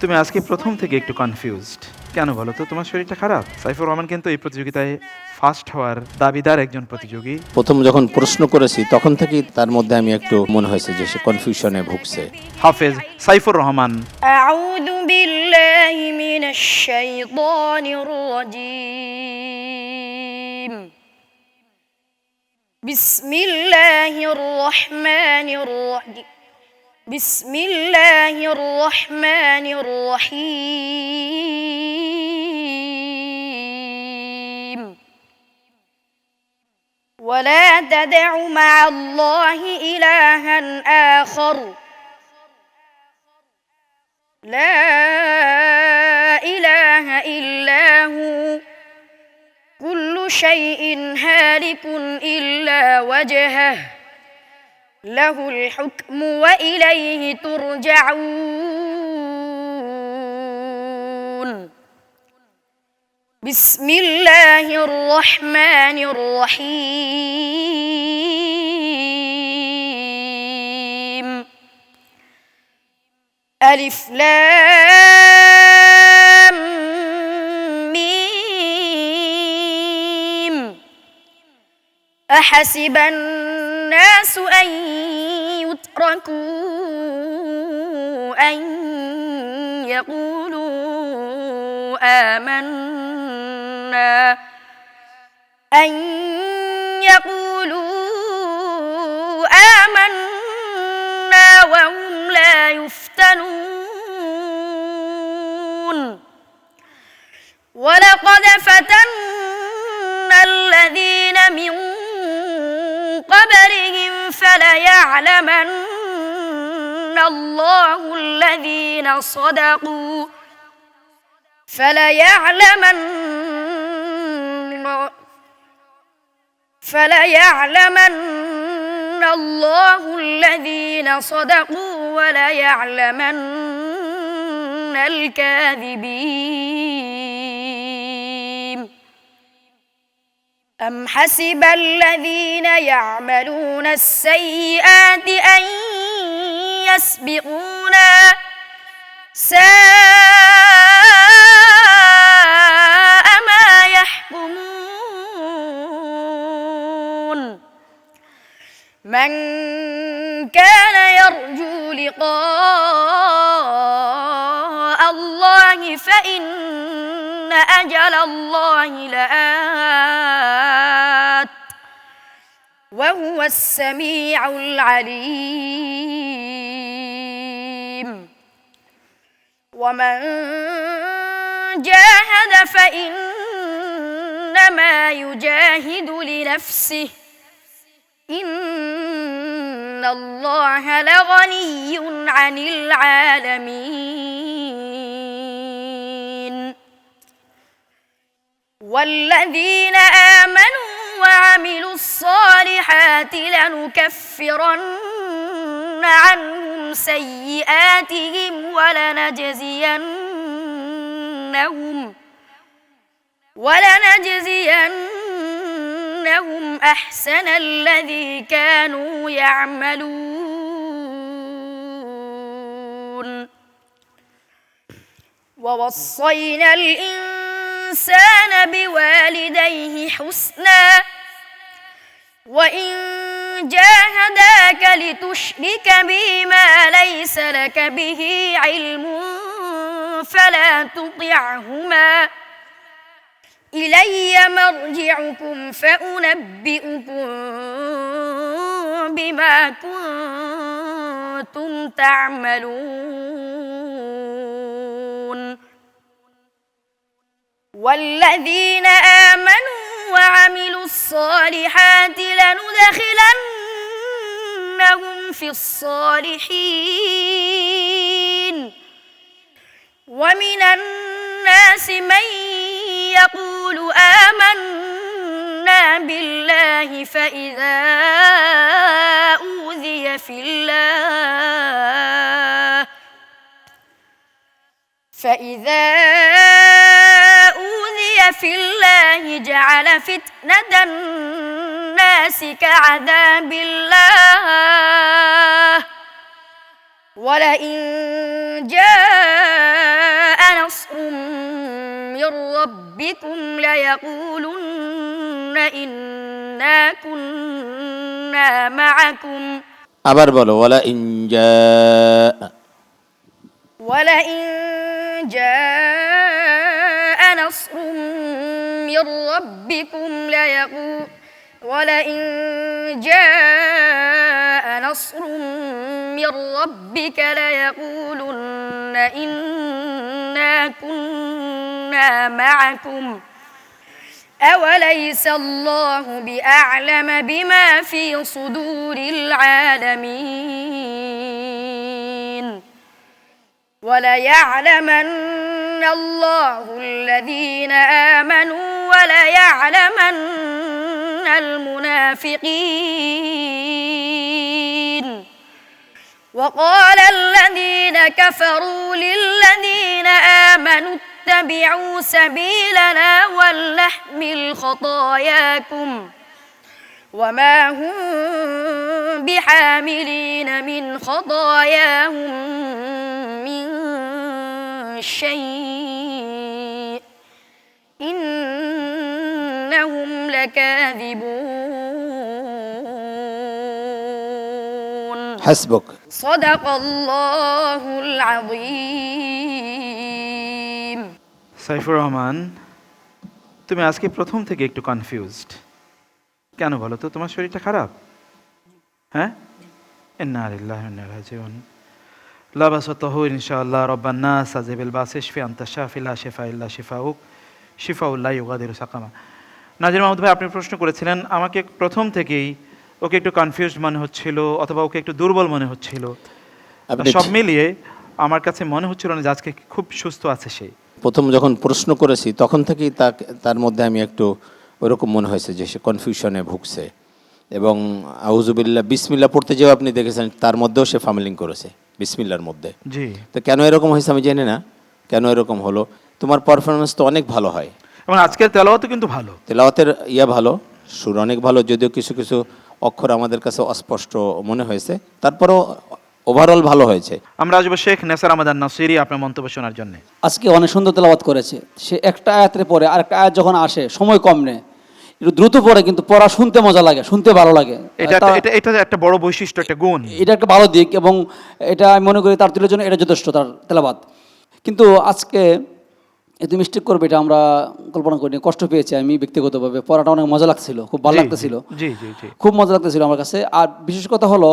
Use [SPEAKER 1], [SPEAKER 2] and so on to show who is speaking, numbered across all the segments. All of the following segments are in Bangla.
[SPEAKER 1] তুমি আজকে প্রথম থেকে একটু কনফিউজড কেন বলো তো? তোমার শরীরটা খারাপ? সাইফুর রহমান কিন্তু এই প্রতিযোগিতায় ফার্স্ট হওয়ার দাবিদার একজন প্রতিযোগী।
[SPEAKER 2] প্রথম যখন প্রশ্ন করেছি তখন থেকে তার মধ্যে আমি একটু মনে হয়েছে যে সে কনফিউশনে ভুগছে।
[SPEAKER 1] হাফেজ সাইফুর রহমান।
[SPEAKER 3] আউযু বিল্লাহি মিনাশ শাইতানির রাজিম। বিসমিল্লাহির রহমানির রহিম। بسم الله الرحمن الرحيم. ولا تدع مع الله إلها آخر. لا إله إلا هو. كل شيء هالك إلا وجهه. له الحكم وإليه ترجعون. بسم الله الرحمن الرحيم. ألف لام ميم. أحسب الناس أن يتركوا أن يقولوا آمنا. أن يقولوا آمنا وهم لا يفتنون. ولقد فتنا فليعلمن الله الذين صدقوا. فليعلمن فليعلمن الله الذين صدقوا وليعلمن الكاذبين. أم حسب الذين يعملون السيئات أن يسبقونا ساء ما يحكمون من كان يرجو لقاء الله فإن أجل الله لآت. وهو السميع العليم. ومن جاهد فإنما يجاهد لنفسه. إن الله لغني عن العالمين. والذين آمنوا وعملوا الصالحات لنكفرن عنهم سيئاتهم ولنجزينهم ولنجزينهم أحسن الذي كانوا يعملون. ووصينا الإنسان بوالديه حسنا. وإن جاهداك لتشرك بي ما ليس لك به علم فلا تطعهما. إلي مرجعكم فأنبئكم بما كنتم تعملون. والذين آمنوا وعملوا الصالحات لندخلنهم في الصالحين. ومن الناس من يقول آمنا بالله فإذا أوذي في الله فإذا وليبغي في الله جعل فتنة الناس كعذاب الله. ولئن جاء نصر من ربكم ليقولن إنا كنا معكم.
[SPEAKER 2] আবার ولئن جاء
[SPEAKER 3] ولئن جاء من ربكم ليقول ولئن جاء نصر من ربك ليقولن إنا كنا معكم. أوليس الله بأعلم بما في صدور العالمين؟ وليعلمن الله الذين آمنوا وليعلمن المنافقين. وقال الذين كفروا للذين آمنوا اتبعوا سبيلنا ولنحمل خطاياكم وما هم بحاملين من خطاياهم شيء إنهم لكاذبون
[SPEAKER 2] হাসবক
[SPEAKER 3] صدق الله العظيم
[SPEAKER 1] সাইফুর রহমান তুমি আজকে প্রথম থেকে একটু কনফিউজড কেন বলো তো তোমার শরীরটা খারাপ হ্যাঁ ইন্না লিল্লাহি ওয়া ইন্না ইলাইহি রাজিউন লাবাসাতাহু ইনশাআল্লাহ রব্বান নাস আযিবিল বাসিশ ফি আনতা শাফি ইল্লা শিফাউল্লাহ ইউগাদিরু সাকামা নাজির মাহমুদ ভাই আপনি প্রশ্ন করেছিলেন আমাকে প্রথম থেকেই ওকে একটু কনফিউজড মনে হচ্ছিল অথবা ওকে একটু দুর্বল মনে হচ্ছিল।
[SPEAKER 2] আপনি
[SPEAKER 1] সব মিলিয়ে আমার কাছে মনে হচ্ছিল না যে আজকে খুব সুস্থ আছে সে।
[SPEAKER 2] প্রথম যখন প্রশ্ন করেছি তখন থেকেই তাকে তার মধ্যে আমি একটু ওরকম মনে হয়েছে যে সে কনফিউশনে ভুগছে। এবং আউজুবিল্লাহ বিসমিল্লা পড়তে যেও আপনি দেখেছেন তার মধ্যেও সে ফামিলিং করেছে। বিসমিল্লার মধ্যে।
[SPEAKER 1] জি।
[SPEAKER 2] তো কেন এরকম হয়েছে আমি জানি না। কেন এরকম হলো? তোমার পারফরমেন্স তো অনেক ভালো হয়।
[SPEAKER 1] এবং আজকের তেলাওয়াতও কিন্তু ভালো।
[SPEAKER 2] তেলাওয়াতের ইয়া ভালো সুর অনেক ভালো যদিও কিছু কিছু অক্ষর আমাদের কাছে অস্পষ্ট মনে হয়েছে। তারপরেও ওভারঅল ভালো হয়েছে।
[SPEAKER 1] আমরা আসব শেখ নেসার আমাদের নাসিরি আপনার মন্তব্য শোনার জন্য।
[SPEAKER 4] আজকে অনেক সুন্দর তেলাওয়াত করেছে। সে একটা আয়াতের পরে আর একটা আয়াত যখন আসে সময় কম নেয়। একটু দ্রুত পড়ে কিন্তু পড়া শুনতে মজা লাগে শুনতে ভালো লাগে।
[SPEAKER 1] এটা এটা এটা একটা বড় বৈশিষ্ট্য একটা গুণ।
[SPEAKER 4] এটা একটা ভালো দিক এবং এটা আমি মনে করি তার তুলের জন্য এটা যথেষ্ট তার তেলাবাদ। কিন্তু আজকে এত মিস্টেক করবে এটা আমরা কল্পনা করিনি কষ্ট পেয়েছি আমি ব্যক্তিগতভাবে পড়াটা অনেক মজা লাগছিল খুব ভালো লাগতেছিল। খুব মজা লাগতেছিল আমার কাছে আর বিশেষ কথা হলো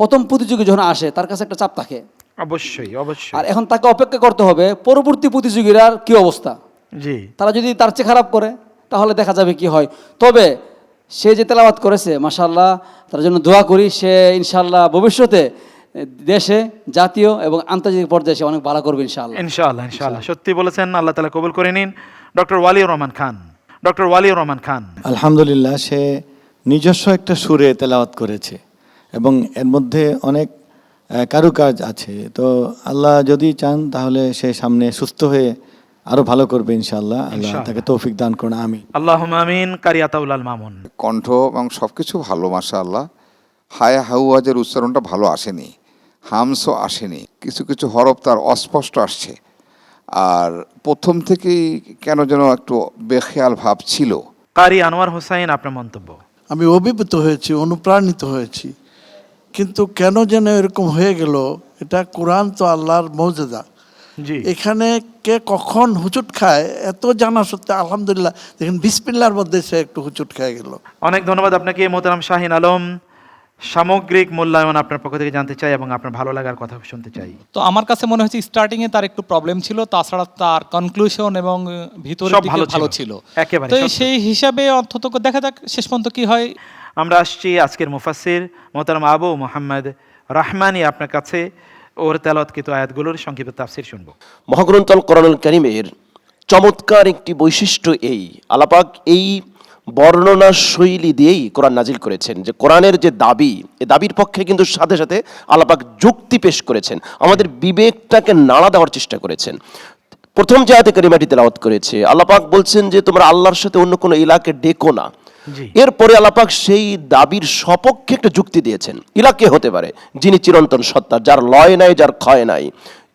[SPEAKER 4] প্রথম প্রতিযোগী যখন আসে তার কাছে একটা চাপ থাকে।
[SPEAKER 1] অবশ্যই অবশ্যই।
[SPEAKER 4] আর এখন তাকে অপেক্ষা করতে হবে পরবর্তী প্রতিযোগীরা কি অবস্থা?
[SPEAKER 1] জি।
[SPEAKER 4] তারা যদি তার চেয়ে খারাপ করে তাহলে দেখা যাবে কি হয়। তবে সে যে তেলাওয়াত করেছে মাশাল্লাহ তার জন্য দোয়া করি সে ইনশাল্লাহ ভবিষ্যতে দেশে জাতীয় এবং আন্তর্জাতিক পর্যায়ে সে অনেক ভালো করবে ইনশাল্লাহ
[SPEAKER 1] ইনশাআল্লাহ ইনশাআল্লাহ। সত্যি বলেছেন আল্লাহ তালা কবুল করে নিন। Doctor Waliur Rahman Khan doctor Waliur Rahman Khan.
[SPEAKER 5] আলহামদুলিল্লাহ সে নিজস্ব একটা সুরে তেলাওয়াত করেছে এবং এর মধ্যে অনেক কারুকাজ আছে। তো আল্লাহ যদি চান তাহলে সে সামনে সুস্থ হয়ে আরও ভালো করবে ইনশাআল্লাহ। আল্লাহ তাকে তৌফিক দান করুন আমি
[SPEAKER 1] আল্লাহ আমিন কারিয়াতাউল আল মামুন।
[SPEAKER 6] কণ্ঠ এবং সব কিছু ভালো মাসা আল্লাহ হায়া হাউয়াজের উচ্চারণটা ভালো আসেনি হামসও আসেনি কিছু কিছু হরফ তার অস্পষ্ট আসছে। আর প্রথম থেকেই কেন যেন একটু বেখেয়াল ভাব ছিল।
[SPEAKER 1] কারি আনোয়ার হোসাইন আপনার মন্তব্য?
[SPEAKER 7] আমি অভিভূত হয়েছি অনুপ্রাণিত হয়েছি। কিন্তু কেন যেন এরকম হয়ে গেল এটা কোরআন তো আল্লাহর মৌজেদা
[SPEAKER 1] জি
[SPEAKER 7] এখানে কে কখন হুচুট খায় এত জানা সত্ত্বে আলহামদুলিল্লাহ দেখেন বিসমিল্লার মধ্যে সে একটু হুচুট খেয়ে গেল।
[SPEAKER 1] অনেক ধন্যবাদ আপনাকে মোহতারাম শাহিন আলম সামগ্রিক মূল্যায়ন আপনার পক্ষ থেকে জানতে চাই এবং আপনার ভালো লাগার কথা শুনতে চাই।
[SPEAKER 8] তো আমার কাছে মনে হচ্ছে স্টার্টিং এ তার একটু প্রবলেম ছিল তাছাড়া তার কনক্লুশন এবং ভিতরের
[SPEAKER 1] সব
[SPEAKER 8] দিকে
[SPEAKER 1] ভালো
[SPEAKER 8] ভালো
[SPEAKER 1] ছিল। একেবারে
[SPEAKER 8] তো
[SPEAKER 1] সত্য।
[SPEAKER 8] সেই হিসাবে অন্তত দেখা যাক শেষ পর্যন্ত কি হয়।
[SPEAKER 1] আমরা আসছি আজকের মুফাসির মোহতারাম আবু মোহাম্মদ রাহমানি আপনার কাছে। ওর তেলাওয়াতকৃত আয়াতগুলোর সংক্ষিপ্ত তাফসির শুনব।
[SPEAKER 9] মহাগ্রন্থ আল কোরআনুল কারিমের চমৎকার একটি বৈশিষ্ট্য এই। আলাপাক এই বর্ণনা শৈলী দিয়েই কোরআন নাজিল করেছেন যে কোরআনের যে দাবি এই দাবির পক্ষে কিন্তু সাথে সাথে আলাপাক যুক্তি পেশ করেছেন। আমাদের বিবেকটাকে নাড়া দেওয়ার চেষ্টা করেছেন। প্রথম যে আয়াতে কারিমাটি তেলাওয়াত করেছে, আল্লাপাক বলছেন যে তোমরা আল্লাহর সাথে অন্য কোনো ইলাকে ডেকো না। এরপরে আলাপাক সেই দাবির সপক্ষে একটা যুক্তি দিয়েছেন। ইলাকে হতে পারে যিনি চিরন্তন সত্তা যার লয় নাই যার ক্ষয় নাই।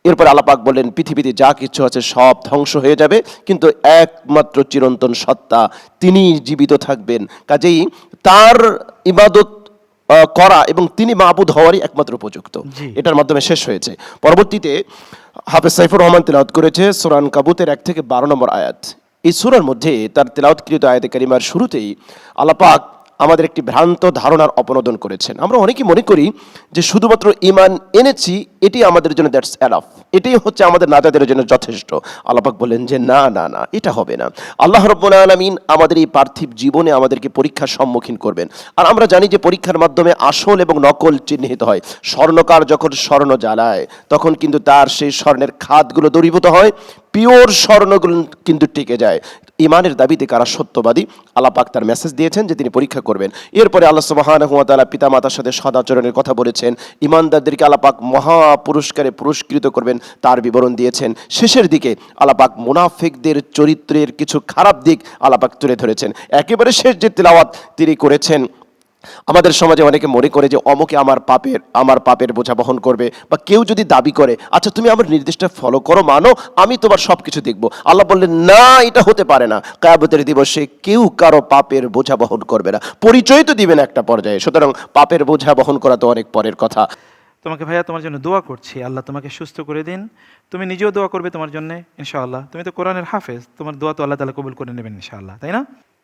[SPEAKER 9] এরপর আলাপাক বললেন পৃথিবীতে যা কিছু আছে সব ধ্বংস হয়ে যাবে কিন্তু একমাত্র চিরন্তন সত্তা তিনি জীবিত থাকবেন। কাজেই তার ইবাদত করা এবং তিনি মাহবুদ হওয়ারই একমাত্র উপযুক্ত। এটার মাধ্যমে শেষ হয়েছে। পরবর্তীতে হাফেজ সাইফুর রহমান তেলাওয়াত করেছে সুরান কাবুতের এক থেকে বারো নম্বর আয়াত। এই সুরার মধ্যে তার তেলাউৎকৃত আয়াতে কারিমার শুরুতেই আলাপাক আমাদের একটি ভ্রান্ত ধারণার অপনোদন করেছেন। আমরা অনেকেই মনে করি যে শুধুমাত্র ইমান এনেছি, এটি আমাদের জন্য দ্যাটস অ্যালাফ এটাই হচ্ছে আমাদের নাজাদের জন্য যথেষ্ট। আল্লাপাক বললেন যে, না না না, এটা হবে না। আল্লাহ রব্বুল আলমিন আমাদের এই পার্থিব জীবনে আমাদেরকে পরীক্ষার সম্মুখীন করবেন। আর আমরা জানি যে পরীক্ষার মাধ্যমে আসল এবং নকল চিহ্নিত হয়। স্বর্ণকার যখন স্বর্ণ জ্বালায়, তখন কিন্তু তার সেই স্বর্ণের খাদগুলো দূরীভূত হয়। পিওর স্বর্ণগুলো কিন্তু টিকে যায়। ইমানের দাবিতে কারা সত্যবাদী? আলাপাক তার মেসেজ দিয়েছেন যে তিনি পরীক্ষা করবেন। এরপরে আল্লাহ সুবহানাহু ওয়া তাআলা পিতামাতার সাথে সদাচরণের কথা বলেছেন। ইমানদারদেরকে আলাপাক পাক মহা পুরস্কারে পুরস্কৃত করবেন তার বিবরণ দিয়েছেন। শেষের দিকে আলাপাক মুনাফিকদের চরিত্রের কিছু খারাপ দিক আলাপাক তুলে ধরেছেন। একেবারে শেষ যে তেলাওয়াত তিনি করেছেন আমাদের সমাজে অনেকে মনে করে যে অমুকে আমার পাপের আমার পাপের বোঝা বহন করবে বা কেউ যদি দাবি করে আচ্ছা তুমি আমার নির্দেশটা ফলো করো, মানো, আমি তোমার সব কিছু দেখব। আল্লাহ বললেন, না, এটা হতে পারে না। কায়াবতের দিবসে কেউ কারও পাপের বোঝা বহন করবে না। পরিচয় তো দিবেন একটা পর্যায়ে। সুতরাং পাপের বোঝা বহন করা তো অনেক পরের কথা।
[SPEAKER 1] তোমাকে ভাইয়া, তোমার জন্য দোয়া করছি। আল্লাহ তোমাকে সুস্থ করে দিন। তুমি নিজেও দোয়া করবে তোমার জন্য, ইনশাআল্লাহ। তুমি তো কোরআনের হাফেজ। তোমার দোয়া তো আল্লাহ তালা কবুল করে নেবেন, ইনশাআল্লাহ। তাই না?